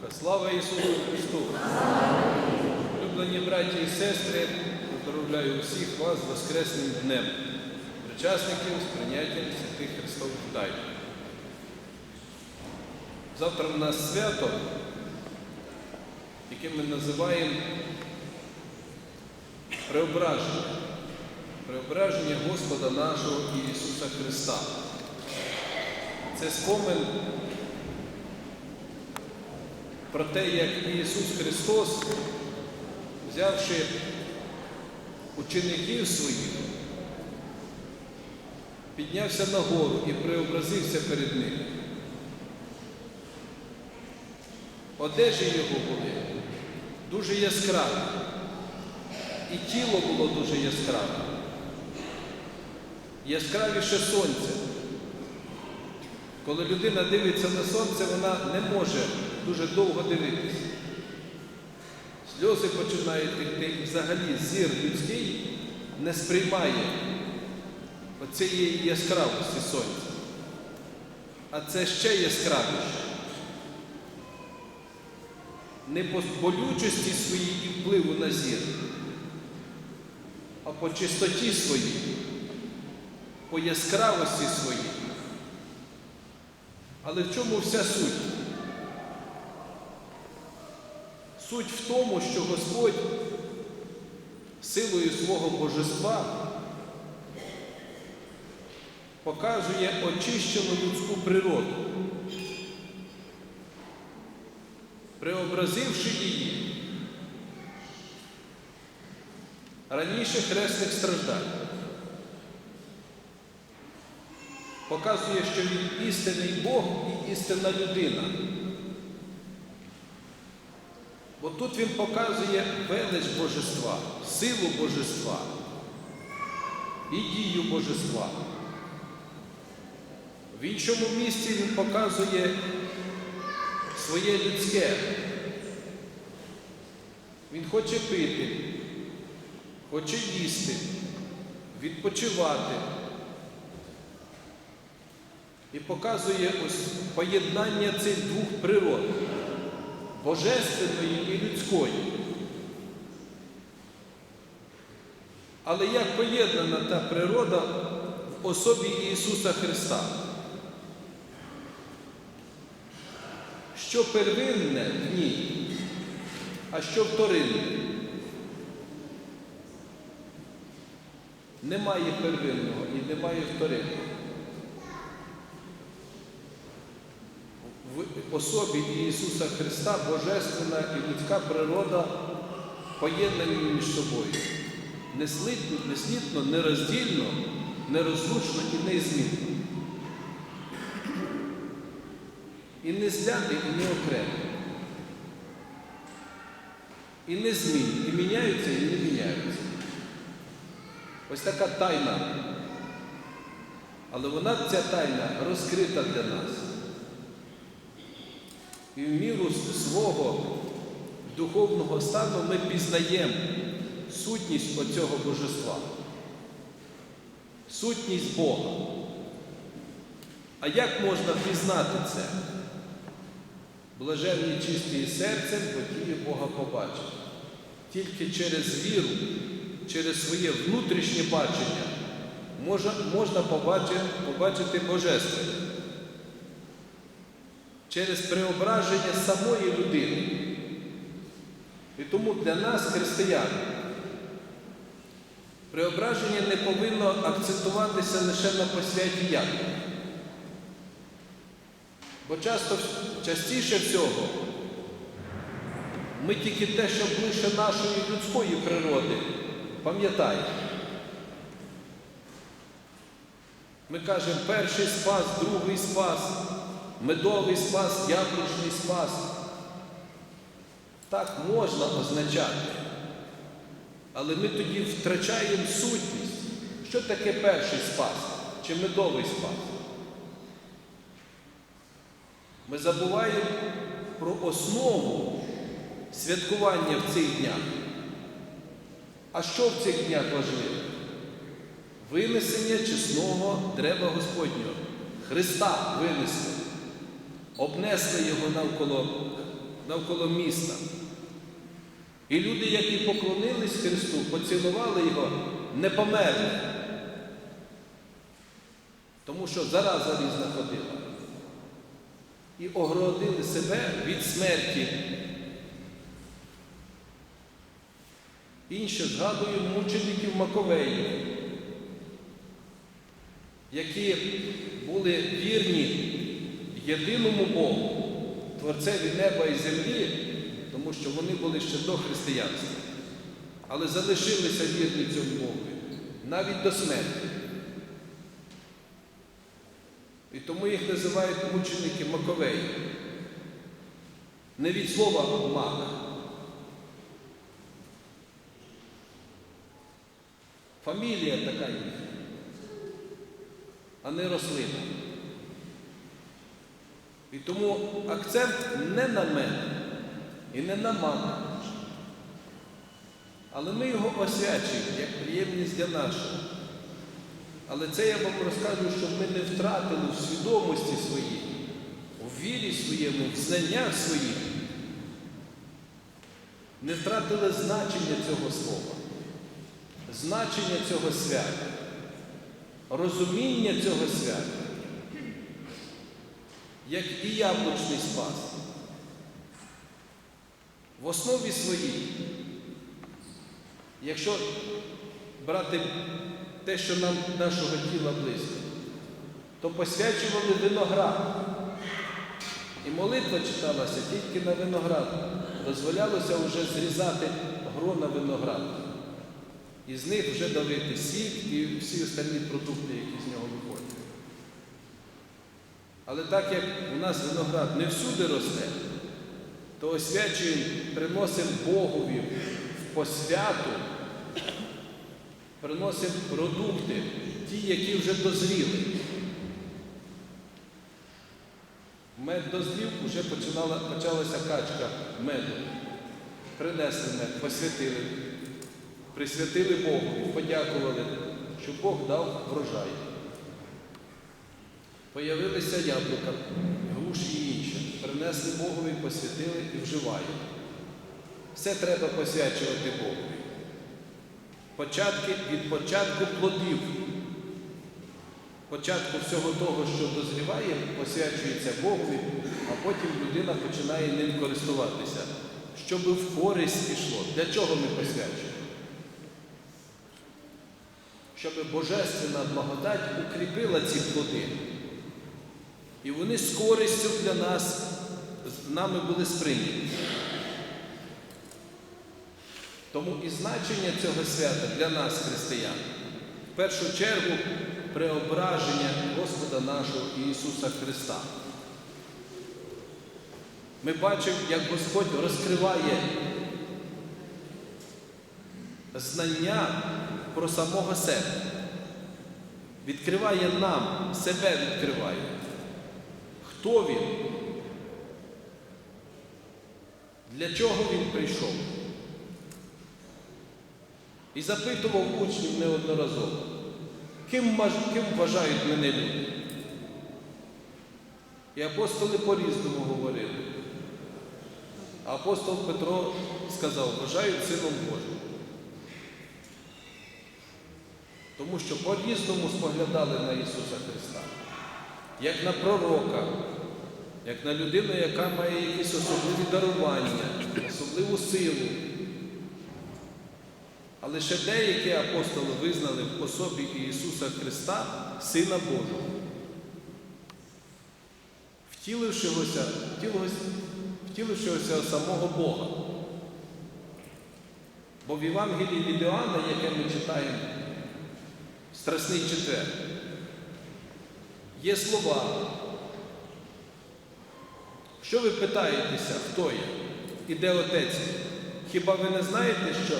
Духа. Слава Ісусу Христу! Люблені браті і сестри, поздравляю всіх вас Воскресним днем, причасників з прийняттям святих Христових тайн. Завтра в нас свято, яке ми називаємо преображення. Преображення Господа нашого Ісуса Христа. Це спомин про те, як Ісус Христос, взявши учеників своїх, піднявся на гору і преобразився перед ними. Одежі його були дуже яскраві, і тіло було дуже яскраве, яскравіше сонця. Коли людина дивиться на сонце, вона не може дуже довго дивитися. Сльози починають текти, і взагалі зір людський не сприймає оцієї яскравості сонця. А це ще яскравіше. Не по болючості своїй і впливу на зір, а по чистоті своїй, по яскравості своїй. Але в чому вся суть? Суть в тому, що Господь силою свого божества показує очищену людську природу, преобразивши її раніше хресних страждань. Показує, що він істинний Бог і істинна людина. Бо тут він показує велич Божества, силу Божества і дію Божества. В іншому місці він показує своє людське. Він хоче пити, хоче їсти, відпочивати. І показує ось поєднання цих двох природ божественної і людської. Але як поєднана та природа в особі Ісуса Христа? Що первинне в ній, а що вторинне? Немає первинного і немає вторинного. В особі Ісуса Христа Божественна і людська природа поєднані між собою. Неслідно, неслідно, нероздільно, нерозлучно і неізмінно. І не зляти, і не окремо. І не змінні, і міняються, і не міняються. Ось така тайна. Але вона, ця тайна, розкрита для нас. І в міру свого духовного стану ми пізнаємо сутність оцього божества, сутність Бога. А як можна пізнати це? Блаженні чисті серцем, бо ті Бога побачать. Тільки через віру, через своє внутрішнє бачення можна, побачити, побачити Божественне через преображення самої людини. І тому для нас, християн, преображення не повинно акцентуватися лише на посвяті як. Бо часто, частіше всього ми тільки те, що ближче нашої людської природи, пам'ятаємо. Ми кажемо перший спас, другий спас медовий спас, яблучний спас. Так можна означати. Але ми тоді втрачаємо сутність. Що таке перший спас чи медовий спас? Ми забуваємо про основу святкування в цих днях. А що в цих днях важливо? Винесення чесного дерева Господнього. Христа винесли обнесли його навколо навколо міста. І люди, які поклонились Христу, поцілували Його, не померли. Тому що зараза різна ходила. І огородили себе від смерті. Інше згадую мучеників Маковеїв, які були вірні єдиному Богу, Творцеві неба і землі, тому що вони були ще до християнства, але залишилися вірні цьому Богу навіть до смерті. І тому їх називають мученики Маковеї. Не від слова мак. Фамілія така їх, а не рослина. І тому акцент не на мене і не на маму. Але ми його освячуємо як приємність для нашого. Але це я вам розкажу, щоб ми не втратили в свідомості своїй, у вірі своєму, в знаннях своїх, не втратили значення цього слова, значення цього свята, розуміння цього свята, як і яблучний спас. В основі своїй, якщо брати те, що нам нашого тіла близько, то посвячували виноград. І молитва читалася тільки на виноград. Дозволялося вже зрізати грона винограду. І з них вже давити сік і всі остальні продукти, які з нього виходять. Але так як у нас виноград не всюди росте, то освячуємо, приносимо Богові в посвяту приносимо продукти, ті, які вже дозріли. Мед дозрів, вже починала, почалася качка меду. Принесли мед, посвятили, присвятили Богу, подякували, що Бог дав врожай. Появилися яблука, груші і інше. Принесли Богові, посвятили і вживають. Все треба посвячувати Богу. Початки від початку плодів. Початку всього того, що дозріває, посвячується Богу, а потім людина починає ним користуватися, щоб в користь пішло. Для чого ми посвячуємо? Щоб Божественна благодать укріпила ці плоди. І вони з користю для нас, нами були сприйняті. Тому і значення цього свята для нас, християн, в першу чергу преображення Господа нашого Ісуса Христа. Ми бачимо, як Господь розкриває знання про самого себе, відкриває нам, себе відкриває. Хто він? Для чого він прийшов? І запитував учнів неодноразово, ким, ким вважають мене люди? І апостоли по-різному говорили. Апостол Петро сказав, вважають Сином Божим. Тому що по-різному споглядали на Ісуса Христа, як на пророка, як на людину, яка має якісь особливі дарування, особливу силу. А лише деякі апостоли визнали в особі Ісуса Христа Сина Божого, втілившогося, втілившогося самого Бога. Бо в Євангелії від Іоанна, яке ми читаємо, Страсний четвер, є слова. Що ви питаєтеся, хто я і де Отець? Хіба ви не знаєте, що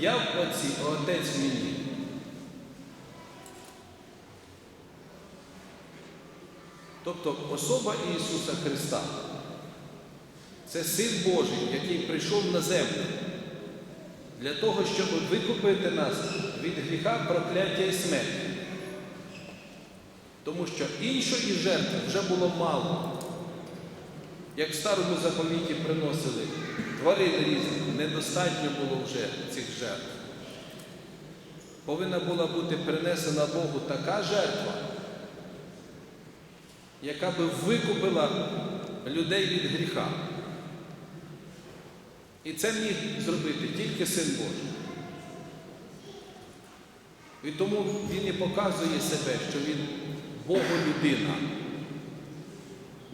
я в Отці, а Отець в мені? Тобто особа Ісуса Христа це Син Божий, який прийшов на землю для того, щоб викупити нас від гріха, прокляття і смерті. Тому що іншої жертви вже було мало. Як в старому заповіті приносили тварин різних, недостатньо було вже цих жертв. Повинна була бути принесена Богу така жертва, яка би викупила людей від гріха. І це міг зробити тільки Син Божий. І тому Він і показує себе, що Він Боголюдина.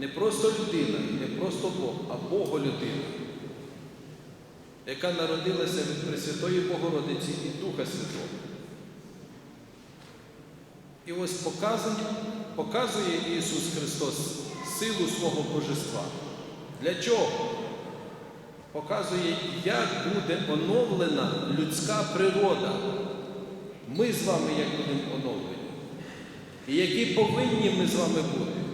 Не просто людина, не просто Бог, а Боголюдина, яка народилася від Пресвятої Богородиці і Духа Святого. І ось показує, показує Ісус Христос силу свого Божества. Для чого? Показує, як буде оновлена людська природа. Ми з вами як будемо оновлені. І які повинні ми з вами бути.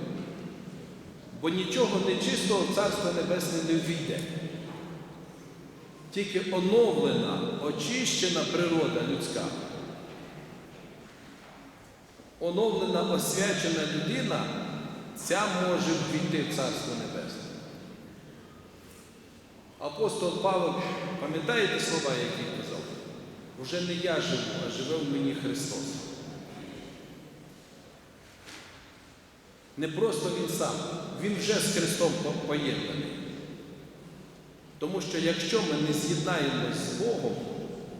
Бо нічого нечистого в Царство Небесне не ввійде. Тільки оновлена, очищена природа людська. Оновлена, освячена людина, ця може ввійти в Царство Небесне. Апостол Павло, пам'ятаєте слова, які казав? Уже не я живу, а живе в мені Христос. Не просто Він сам, Він вже з Христом поєднаний. Тому що якщо ми не з'єднаємось з Богом,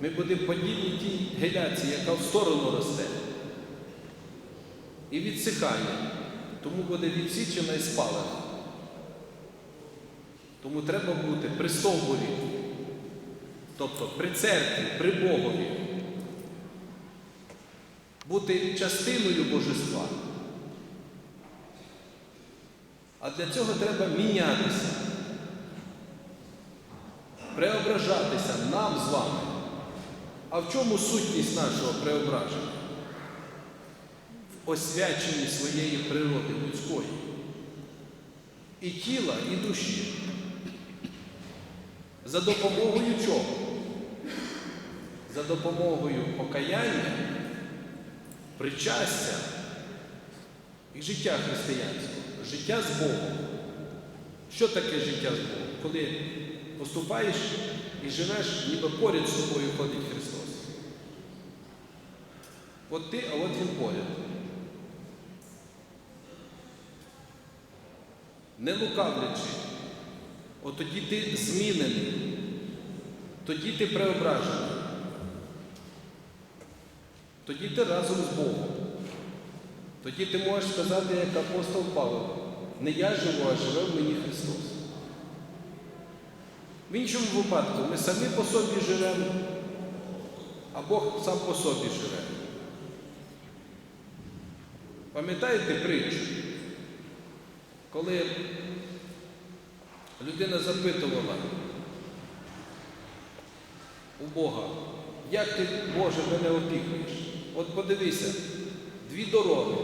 ми будемо подібні тій геляці, яка в сторону росте. І відсихає, тому буде відсічена і спалена. Тому треба бути при стовбурі, тобто при церкві, при Богові, бути частиною Божества. А для цього треба мінятися, преображатися нам з вами. А в чому сутність нашого преображення? В освяченні своєї природи людської. І тіла, і душі. За допомогою чого? За допомогою покаяння, причастя і життя християнського, життя з Богом. Що таке життя з Богом? Коли поступаєш і живеш, ніби поряд з тобою ходить Христос. От ти, а от Він поряд. Не лукавлячи, от тоді ти змінений, тоді ти преображений. Тоді ти разом з Богом. Тоді ти можеш сказати, як апостол Павло, не я живу, а живе в мені Христос. В іншому випадку ми самі по собі живемо, а Бог сам по собі живе. Пам'ятаєте притчу? Коли людина запитувала у Бога, як ти, Боже, мене опікуєш? От подивися, дві дороги.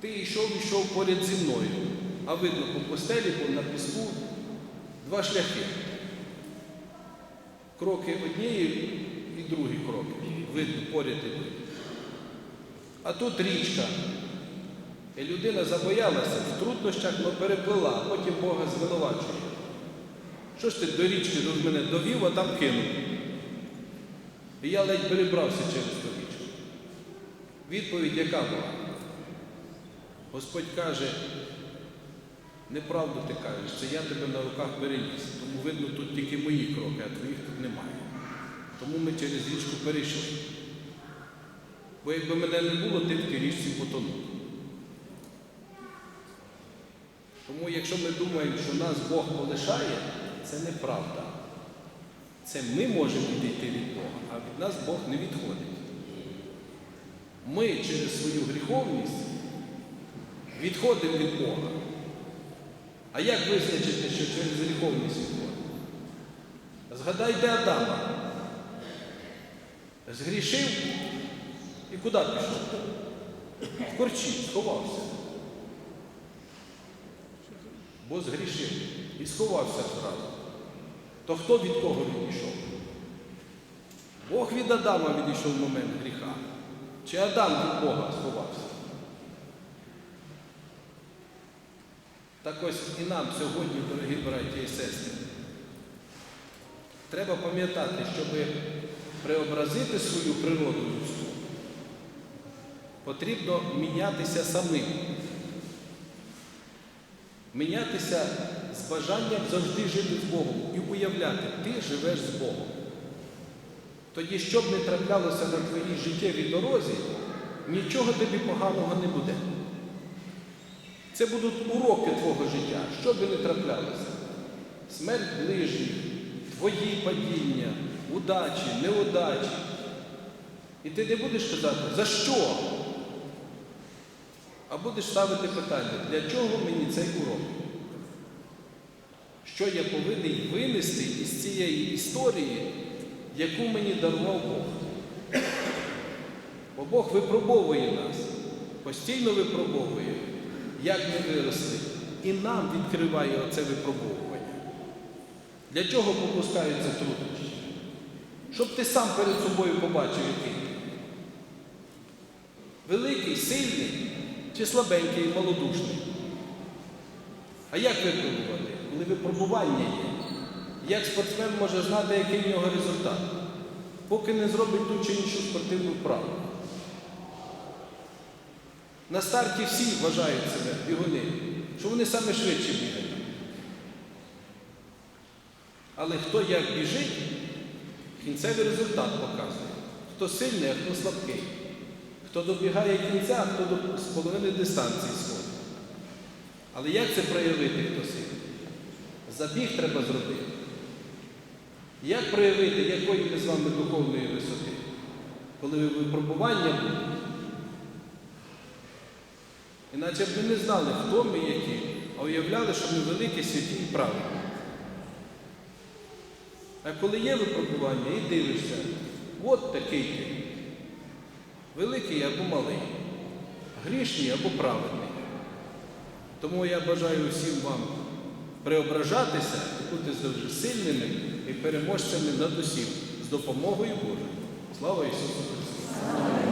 Ти йшов, йшов поряд зі мною, а видно по постелі, по на піску два шляхи. Кроки однієї і другі кроки. Видно, поряд ідуть. А тут річка. І людина забоялася, в труднощах але переплила, а потім Бога звинувачує. Що ж ти до річки до мене довів, а там кинув? І я ледь перебрався через річку. Відповідь яка була? Господь каже, неправду ти кажеш, це я тебе на руках переніс. Тому видно, тут тільки мої кроки, а твоїх тут немає. Тому ми через річку перейшли. Бо якби мене не було, ти в тій річці потонув. Тому якщо ми думаємо, що нас Бог полишає, це неправда. Це ми можемо відійти від Бога, а від нас Бог не відходить. Ми через свою гріховність відходимо від Бога. А як визначити, що через гріховність відходимо? Згадайте Адама. Згрішив і куди пішов? В корчі, сховався. Бо згрішив і сховався зразу. То хто від кого відійшов? Бог від Адама відійшов в момент гріха. Чи Адам від Бога сховався? Так ось і нам сьогодні, дорогі браті і сестри, треба пам'ятати, щоб преобразити свою природу людську, потрібно мінятися самим. Мінятися з бажанням завжди жити з Богом і уявляти, ти живеш з Богом. Тоді, що б не траплялося на твоїй життєвій дорозі, нічого тобі поганого не буде. Це будуть уроки твого життя, що би не траплялося. Смерть ближніх, твої падіння, удачі, неудачі. І ти не будеш казати, за що? А будеш ставити питання, для чого мені цей урок? Що я повинен винести із цієї історії, яку мені дарував Бог? Бо Бог випробовує нас, постійно випробовує, як ми виросли, і нам відкриває оце випробовування. Для чого попускаються труднощі? Щоб ти сам перед собою побачив, який. Великий, сильний чи слабенький і малодушний? А як випробувати? Коли випробування є. Як спортсмен може знати, який в нього результат, поки не зробить ту чи іншу спортивну вправу. На старті всі вважають себе бігуни, що вони саме швидше бігають. Але хто як біжить, кінцевий результат показує. Хто сильний, а хто слабкий. Хто добігає кінця, а хто до з половини дистанції сходить. Але як це проявити, хто сильний? Забіг треба зробити. Як проявити, якої ми з вами духовної висоти? Коли випробування будуть? Іначе б ми не знали, хто ми які, а уявляли, що ми великі, святі і правильні. А коли є випробування і дивишся, от такий ти. Великий або малий, грішний або праведний. Тому я бажаю всім вам преображатися і бути завжди сильними і переможцями над усім з допомогою Божою. Слава Ісусу Христу!